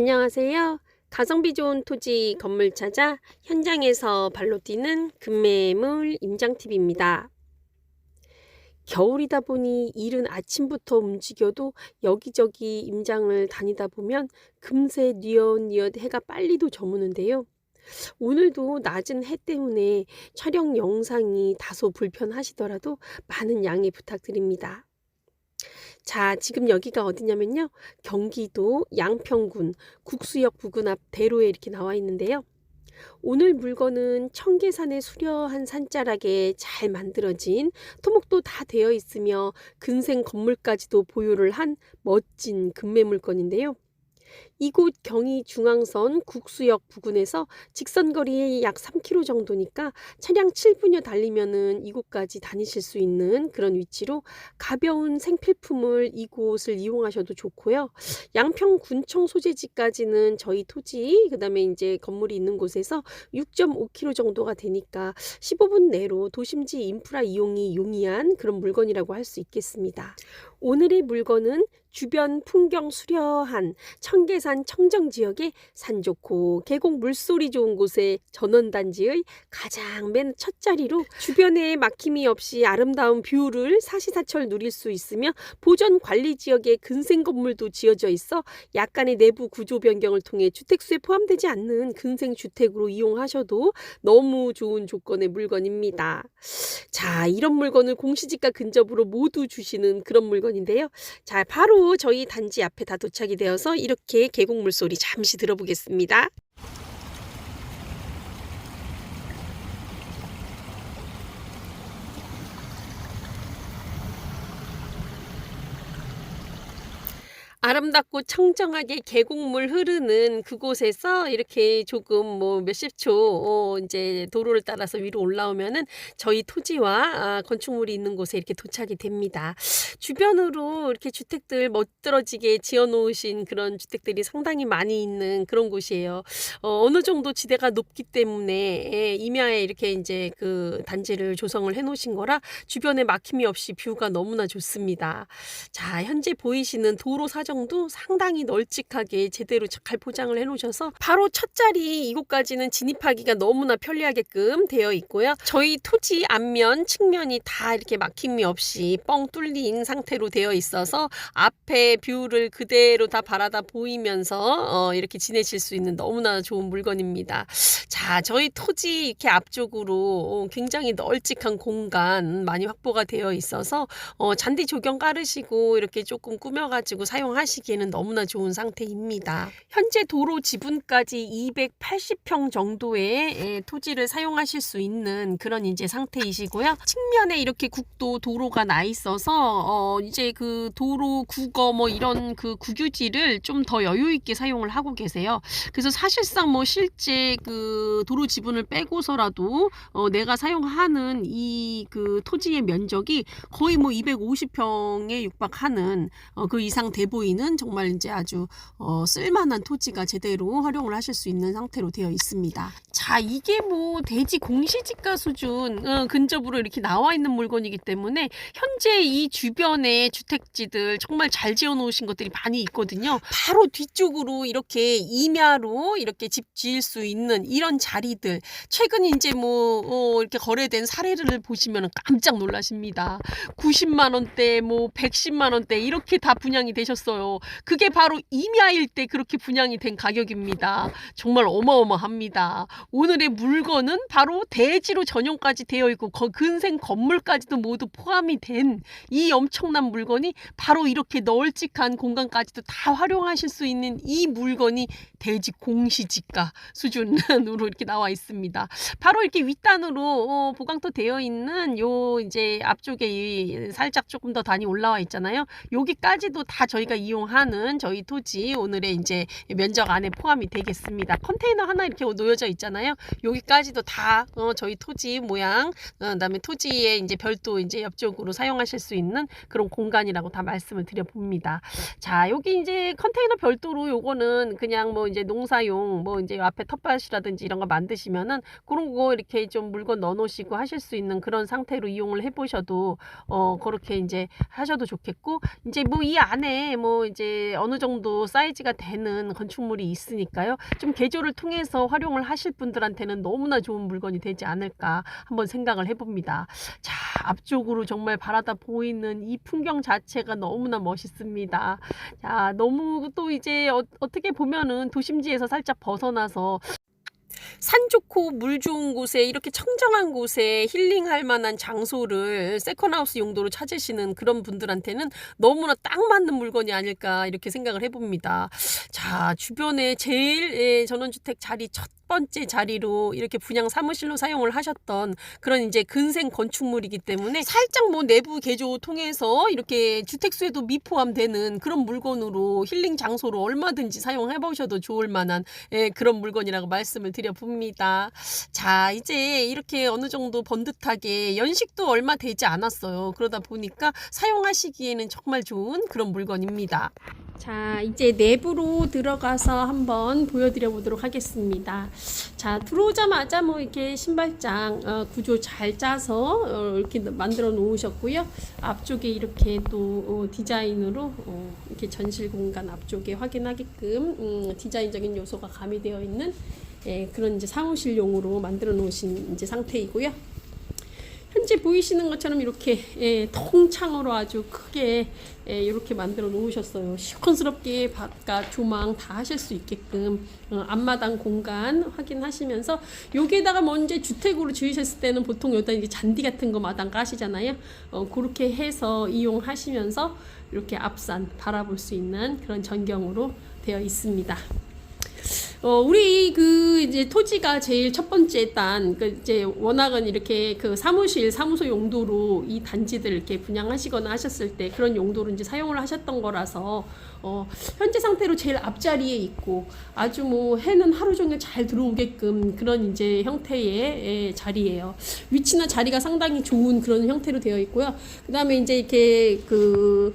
안녕하세요. 가성비 좋은 토지 건물 찾아 현장에서 발로 뛰는 금매물 임장TV입니다. 겨울이다 보니 이른 아침부터 움직여도 여기저기 임장을 다니다 보면 금세 뉘엿뉘엿 해가 빨리도 저무는데요. 오늘도 낮은 해 때문에 촬영 영상이 다소 불편하시더라도 많은 양해 부탁드립니다. 자, 지금 여기가 어디냐면요. 경기도 양평군 국수역 부근 앞 대로에 이렇게 나와 있는데요. 오늘 물건은 청계산의 수려한 산자락에 잘 만들어진 토목도 다 되어 있으며 근생 건물까지도 보유를 한 멋진 금매 물건인데요. 이곳 경의 중앙선 국수역 부근에서 직선거리 약 3km 정도니까 차량 7분여 달리면은 이곳까지 다니실 수 있는 그런 위치로 가벼운 생필품을 이곳을 이용하셔도 좋고요. 양평군청 소재지까지는 저희 토지 그다음에 이제 건물이 있는 곳에서 6.5km 정도가 되니까 15분 내로 도심지 인프라 이용이 용이한 그런 물건이라고 할 수 있겠습니다. 오늘의 물건은 주변 풍경 수려한 청계산 청정 지역의 산 좋고 계곡 물소리 좋은 곳에 전원단지의 가장 맨 첫 자리로 주변에 막힘이 없이 아름다운 뷰를 사시사철 누릴 수 있으며 보전 관리 지역에 근생 건물도 지어져 있어 약간의 내부 구조 변경을 통해 주택수에 포함되지 않는 근생 주택으로 이용하셔도 너무 좋은 조건의 물건입니다. 자, 이런 물건을 공시지가 근접으로 모두 주시는 그런 물건 인데요. 자, 바로 저희 단지 앞에 다 도착이 되어서 이렇게 계곡 물 소리 잠시 들어보겠습니다. 아름답고 청정하게 계곡물 흐르는 그곳에서 이렇게 조금 뭐 몇십 초 어, 이제 도로를 따라서 위로 올라오면은 저희 토지와 아, 건축물이 있는 곳에 이렇게 도착이 됩니다. 주변으로 이렇게 주택들 멋들어지게 지어 놓으신 그런 주택들이 상당히 많이 있는 그런 곳이에요. 어, 어느 정도 지대가 높기 때문에 예, 임야에 이렇게 이제 그 단지를 조성을 해 놓으신 거라 주변에 막힘이 없이 뷰가 너무나 좋습니다. 자, 현재 보이시는 도로 사정 정도 상당히 널찍하게 제대로 잘 포장을 해 놓으셔서 바로 첫 자리 이곳까지는 진입하기가 너무나 편리하게끔 되어 있고요. 저희 토지 앞면 측면이 다 이렇게 막힘이 없이 뻥 뚫린 상태로 되어 있어서 앞에 뷰를 그대로 다 바라다 보이면서 어, 이렇게 지내실 수 있는 너무나 좋은 물건입니다. 자, 저희 토지 이렇게 앞쪽으로 어, 굉장히 널찍한 공간 많이 확보가 되어 있어서 어, 잔디 조경 깔으시고 이렇게 조금 꾸며가지고 사용하 사용 하시기에는 너무나 좋은 상태입니다. 현재 도로 지분까지 280평 정도의 예, 토지를 사용하실 수 있는 그런 이제 상태이시고요. 측면에 이렇게 국도 도로가 나 있어서 어 이제 그 도로 국어 뭐 이런 그 국유지를 좀 더 여유 있게 사용을 하고 계세요. 그래서 사실상 뭐 실제 그 도로 지분을 빼고서라도 어 내가 사용하는 이 그 토지의 면적이 거의 뭐 250평에 육박하는 어 그 이상 돼 보이는 보이는 정말 이제 아주 어, 쓸만한 토지가 제대로 활용을 하실 수 있는 상태로 되어 있습니다. 자, 이게 뭐 대지 공시지가 수준 어, 근접으로 이렇게 나와 있는 물건이기 때문에 현재 이 주변에 주택지들 정말 잘 지어 놓으신 것들이 많이 있거든요. 바로 뒤쪽으로 이렇게 임야로 이렇게 집 지을 수 있는 이런 자리들 최근 이제 뭐 어, 이렇게 거래된 사례를 보시면 깜짝 놀라십니다. 90만 원대 뭐 110만 원대 이렇게 다 분양이 되셨어요. 있어요. 그게 바로 임야일 때 그렇게 분양이 된 가격입니다. 정말 어마어마합니다. 오늘의 물건은 바로 대지로 전용까지 되어 있고 근생 건물까지도 모두 포함이 된 이 엄청난 물건이 바로 이렇게 널찍한 공간까지도 다 활용하실 수 있는 이 물건이 대지 공시지가 수준으로 이렇게 나와 있습니다. 바로 이렇게 윗단으로 어, 보강토 되어 있는 요 이제 앞쪽에 살짝 조금 더 단이 올라와 있잖아요. 여기까지도 다 저희가 이 이용하는 저희 토지 오늘의 이제 면적 안에 포함이 되겠습니다. 컨테이너 하나 이렇게 놓여져 있잖아요. 여기까지도 다 어, 저희 토지 모양, 어, 그다음에 토지에 이제 별도 이제 옆쪽으로 사용하실 수 있는 그런 공간이라고 다 말씀을 드려봅니다. 자, 여기 이제 컨테이너 별도로 요거는 그냥 뭐 이제 농사용 뭐 이제 앞에 텃밭이라든지 이런 거 만드시면은 그런 거 이렇게 좀 물건 넣어 놓으시고 하실 수 있는 그런 상태로 이용을 해 보셔도 어 그렇게 이제 하셔도 좋겠고 이제 뭐 이 안에 뭐뭐 이제 어느 정도 사이즈가 되는 건축물이 있으니까요. 좀 개조를 통해서 활용을 하실 분들한테는 너무나 좋은 물건이 되지 않을까 한번 생각을 해봅니다. 자, 앞쪽으로 정말 바라다 보이는 이 풍경 자체가 너무나 멋있습니다. 자, 너무 또 이제 어, 어떻게 보면은 도심지에서 살짝 벗어나서 산 좋고 물 좋은 곳에 이렇게 청정한 곳에 힐링할 만한 장소를 세컨하우스 용도로 찾으시는 그런 분들한테는 너무나 딱 맞는 물건이 아닐까 이렇게 생각을 해봅니다. 자, 주변에 제일 예, 전원주택 자리 첫 번째 자리로 이렇게 분양 사무실로 사용을 하셨던 그런 이제 근생 건축물이기 때문에 살짝 뭐 내부 개조 통해서 이렇게 주택수에도 미포함되는 그런 물건으로 힐링 장소로 얼마든지 사용해 보셔도 좋을 만한 예, 그런 물건이라고 말씀을 드려봅니다. 자, 이제 이렇게 어느 정도 번듯하게 연식도 얼마 되지 않았어요. 그러다 보니까 사용하시기에는 정말 좋은 그런 물건입니다. 자, 이제 내부로 들어가서 한번 보여드려 보도록 하겠습니다. 자, 들어오자마자 뭐 이렇게 신발장 어, 구조 잘 짜서 어, 이렇게 만들어 놓으셨고요. 앞쪽에 이렇게 또 어, 디자인으로 어, 이렇게 전실 공간 앞쪽에 확인하게끔 음, 디자인적인 요소가 가미되어 있는 예, 그런 이제 사무실용으로 만들어 놓으신 이제 상태이고요. 현재 보이시는 것처럼 이렇게 예, 통창으로 아주 크게 예, 이렇게 만들어 놓으셨어요. 시원스럽게 바깥 조망 다 하실 수 있게끔 어, 앞마당 공간 확인하시면서 여기에다가 먼저 주택으로 지으셨을 때는 보통 여기다 이제 잔디 같은 거 마당 까시잖아요. 어, 그렇게 해서 이용하시면서 이렇게 앞산 바라볼 수 있는 그런 전경으로 되어 있습니다. 어, 우리 그 이제 토지가 제일 첫 번째 단, 그 이제 워낙은 이렇게 그 사무실, 사무소 용도로 이 단지들 이렇게 분양하시거나 하셨을 때 그런 용도로 이제 사용을 하셨던 거라서 어, 현재 상태로 제일 앞자리에 있고 아주 뭐 해는 하루 종일 잘 들어오게끔 그런 이제 형태의 예, 자리예요. 위치나 자리가 상당히 좋은 그런 형태로 되어 있고요. 그 다음에 이제 이렇게 그그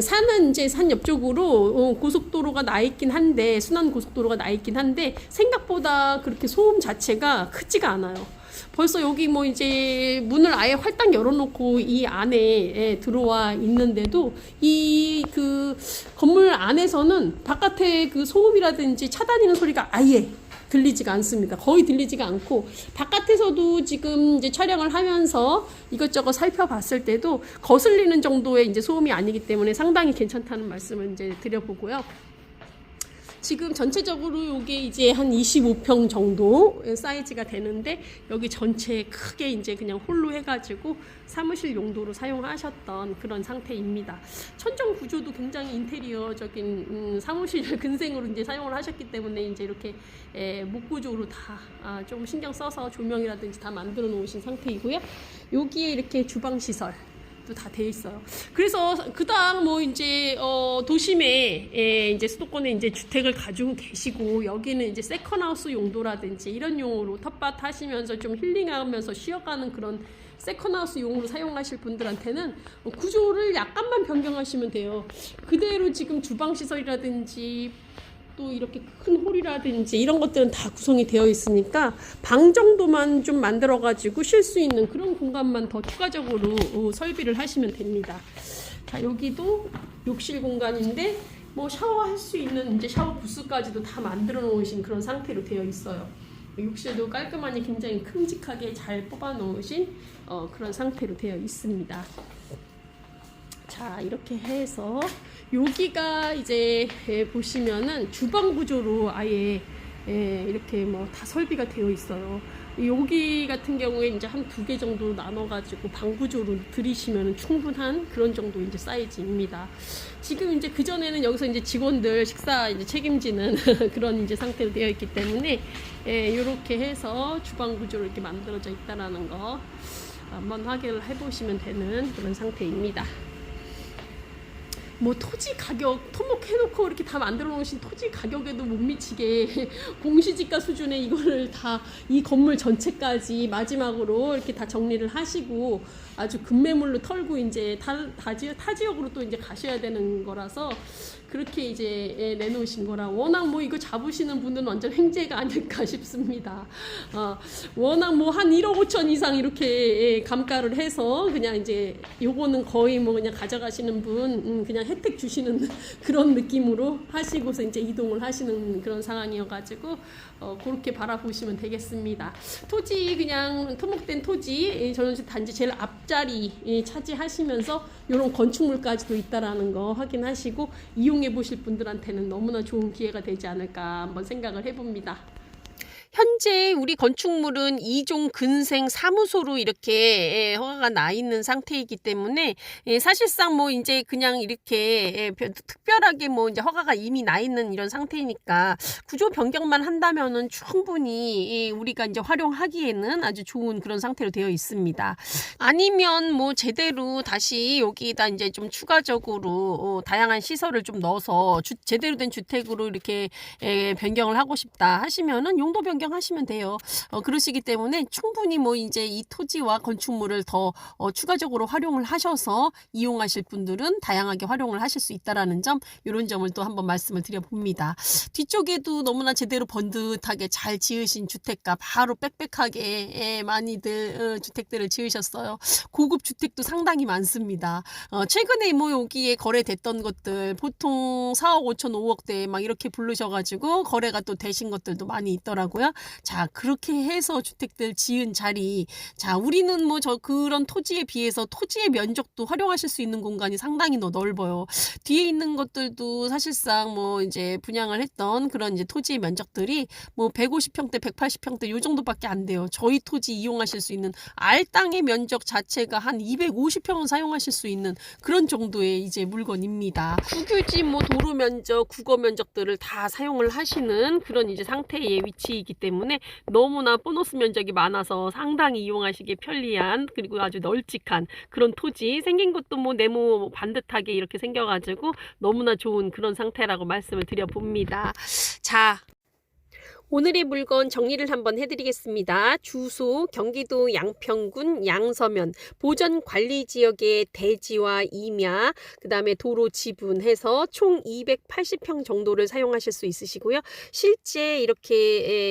산은 이제 산 옆쪽으로 어, 고속도로가 나 있긴 한데 순환 고속도로가 나 있긴 한데 생각보다 그렇게 소음 자체가 크지가 않아요. 벌써 여기 뭐 이제 문을 아예 활딱 열어놓고 이 안에 예, 들어와 있는데도 이 그 건물 안에서는 바깥에 그 소음이라든지 차 다니는 소리가 아예 들리지가 않습니다. 거의 들리지가 않고 바깥에서도 지금 이제 촬영을 하면서 이것저것 살펴봤을 때도 거슬리는 정도의 이제 소음이 아니기 때문에 상당히 괜찮다는 말씀을 이제 드려보고요. 지금 전체적으로 이게 이제 한 25평 정도 사이즈가 되는데 여기 전체 크게 이제 그냥 홀로 해가지고 사무실 용도로 사용하셨던 그런 상태입니다. 천정 구조도 굉장히 인테리어적인 음, 사무실 근생으로 이제 사용을 하셨기 때문에 이제 이렇게 에, 목 구조로 다좀 신경 써서 조명이라든지 다 만들어 놓으신 상태이고요. 여기에 이렇게 주방 시설 다돼 있어요. 그래서 그다음 뭐 이제 어 도심에 예, 이제 수도권에 이제 주택을 가지고 계시고 여기는 이제 세컨하우스 용도라든지 이런 용으로 텃밭 하시면서 좀 힐링하면서 쉬어가는 그런 세컨하우스 용으로 사용하실 분들한테는 구조를 약간만 변경하시면 돼요. 그대로 지금 주방 시설이라든지 또 이렇게 큰 홀이라든지 이런 것들은 다 구성이 되어 있으니까 방 정도만 좀 만들어 가지고 쉴 수 있는 그런 공간만 더 추가적으로 어, 설비를 하시면 됩니다. 자 여기도 욕실 공간인데 뭐 샤워할 수 있는 이제 샤워 부스까지도 다 만들어 놓으신 그런 상태로 되어 있어요. 욕실도 깔끔하니 굉장히 큼직하게 잘 뽑아 놓으신 어, 그런 상태로 되어 있습니다. 자 이렇게 해서 여기가 이제 예, 보시면은 주방 구조로 아예 예, 이렇게 뭐 다 설비가 되어 있어요. 여기 같은 경우에 이제 한 두 개 정도 나눠가지고 방 구조로 들이시면 충분한 그런 정도 이제 사이즈입니다. 지금 이제 그 전에는 여기서 이제 직원들 식사 이제 책임지는 그런 이제 상태로 되어 있기 때문에 예, 이렇게 해서 주방 구조로 이렇게 만들어져 있다라는 거 한번 확인을 해보시면 되는 그런 상태입니다. 뭐 토지 가격 토목해놓고 이렇게 다 만들어 놓으신 토지 가격에도 못 미치게 공시지가 수준의 이거를 다 이 건물 전체까지 마지막으로 이렇게 다 정리를 하시고 아주 급매물로 털고 이제 타, 타지, 타 지역으로 또 이제 가셔야 되는 거라서 그렇게 이제 예, 내놓으신 거라 워낙 뭐 이거 잡으시는 분은 완전 횡재가 아닐까 싶습니다. 어, 워낙 뭐 한 1억 5천 이상 이렇게 예, 감가를 해서 그냥 이제 요거는 거의 뭐 그냥 가져가시는 분 음, 그냥 혜택 주시는 그런 느낌으로 하시고서 이제 이동을 하시는 그런 상황이어가지고 어, 그렇게 바라보시면 되겠습니다. 토지 그냥 토목된 토지 예, 저는 단지 제일 앞자리 예, 차지하시면서 이런 건축물까지도 있다라는 거 확인하시고 이용 해 보실 분들한테는 너무나 좋은 기회가 되지 않을까 한번 생각을 해봅니다. 현재 우리 건축물은 이종 근생 사무소로 이렇게 예, 허가가 나 있는 상태이기 때문에 예, 사실상 뭐 이제 그냥 이렇게 예, 별- 특별하게 뭐 이제 허가가 이미 나 있는 이런 상태이니까 구조 변경만 한다면은 충분히 예, 우리가 이제 활용하기에는 아주 좋은 그런 상태로 되어 있습니다. 아니면 뭐 제대로 다시 여기다 이제 좀 추가적으로 어, 다양한 시설을 좀 넣어서 주- 제대로 된 주택으로 이렇게 예, 변경을 하고 싶다 하시면은 용도 변경 하시면 돼요. 어, 그러시기 때문에 충분히 뭐 이제 이 토지와 건축물을 더 어, 추가적으로 활용을 하셔서 이용하실 분들은 다양하게 활용을 하실 수 있다라는 점 이런 점을 또 한번 말씀을 드려봅니다. 뒤쪽에도 너무나 제대로 번듯하게 잘 지으신 주택가 바로 빽빽하게 예, 많이들 어, 주택들을 지으셨어요. 고급 주택도 상당히 많습니다. 어, 최근에 뭐 여기에 거래됐던 것들 보통 4억 5천 5억대 막 이렇게 부르셔가지고 거래가 또 되신 것들도 많이 있더라고요. 자 그렇게 해서 주택들 지은 자리 자 우리는 뭐 저 그런 토지에 비해서 토지의 면적도 활용하실 수 있는 공간이 상당히 더 넓어요. 뒤에 있는 것들도 사실상 뭐 이제 분양을 했던 그런 이제 토지의 면적들이 뭐 150평대, 180평대 요 정도밖에 안 돼요. 저희 토지 이용하실 수 있는 알 땅의 면적 자체가 한 250평은 사용하실 수 있는 그런 정도의 이제 물건입니다. 국유지 뭐 도로 면적, 국어 면적들을 다 사용을 하시는 그런 이제 상태의 위치이기 때문에 너무나 보너스 면적이 많아서 상당히 이용하시기 편리한 그리고 아주 널찍한 그런 토지 생긴 것도 뭐 네모 반듯하게 이렇게 생겨가지고 너무나 좋은 그런 상태라고 말씀을 드려봅니다. 자. 오늘의 물건 정리를 한번 해드리겠습니다. 주소 경기도 양평군 양서면 보전 관리 지역의 대지와 임야 그 다음에 도로 지분해서 총 280평 정도를 사용하실 수 있으시고요. 실제 이렇게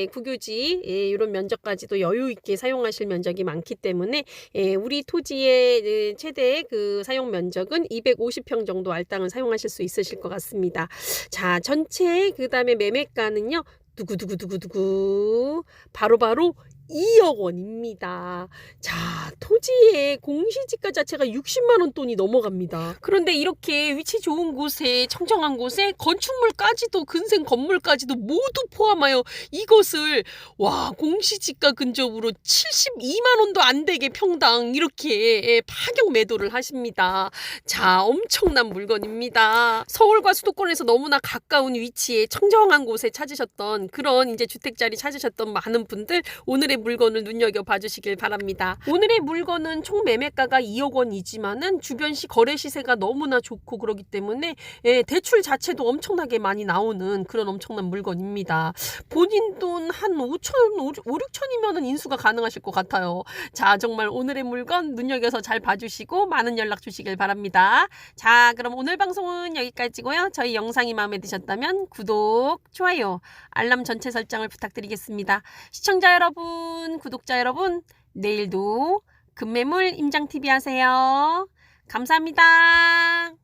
에, 국유지 에, 이런 면적까지도 여유 있게 사용하실 면적이 많기 때문에 에, 우리 토지의 에, 최대 그 사용 면적은 250평 정도 알땅을 사용하실 수 있으실 것 같습니다. 자 전체 그 다음에 매매가는요. 두구두구두구두구. 바로바로 2억 원입니다. 자, 토지의 공시지가 자체가 60만 원 돈이 넘어갑니다. 그런데 이렇게 위치 좋은 곳에 청정한 곳에 건축물까지도 근생 건물까지도 모두 포함하여 이것을 와 공시지가 근접으로 72만 원도 안 되게 평당 이렇게 예, 파격 매도를 하십니다. 자, 엄청난 물건입니다. 서울과 수도권에서 너무나 가까운 위치에 청정한 곳에 찾으셨던 그런 이제 주택 자리 찾으셨던 많은 분들 오늘의 물건을 눈여겨 봐주시길 바랍니다. 오늘의 물건은 총 매매가가 2억 원이지만은 주변 시 거래 시세가 너무나 좋고 그러기 때문에 예, 대출 자체도 엄청나게 많이 나오는 그런 엄청난 물건입니다. 본인 돈 한 5천, 5, 6천이면은 인수가 가능하실 것 같아요. 자, 정말 오늘의 물건 눈여겨서 잘 봐주시고 많은 연락 주시길 바랍니다. 자, 그럼 오늘 방송은 여기까지고요. 저희 영상이 마음에 드셨다면 구독, 좋아요, 알람 전체 설정을 부탁드리겠습니다. 시청자 여러분, 구독자 여러분, 내일도 금매물 임장TV 하세요. 감사합니다.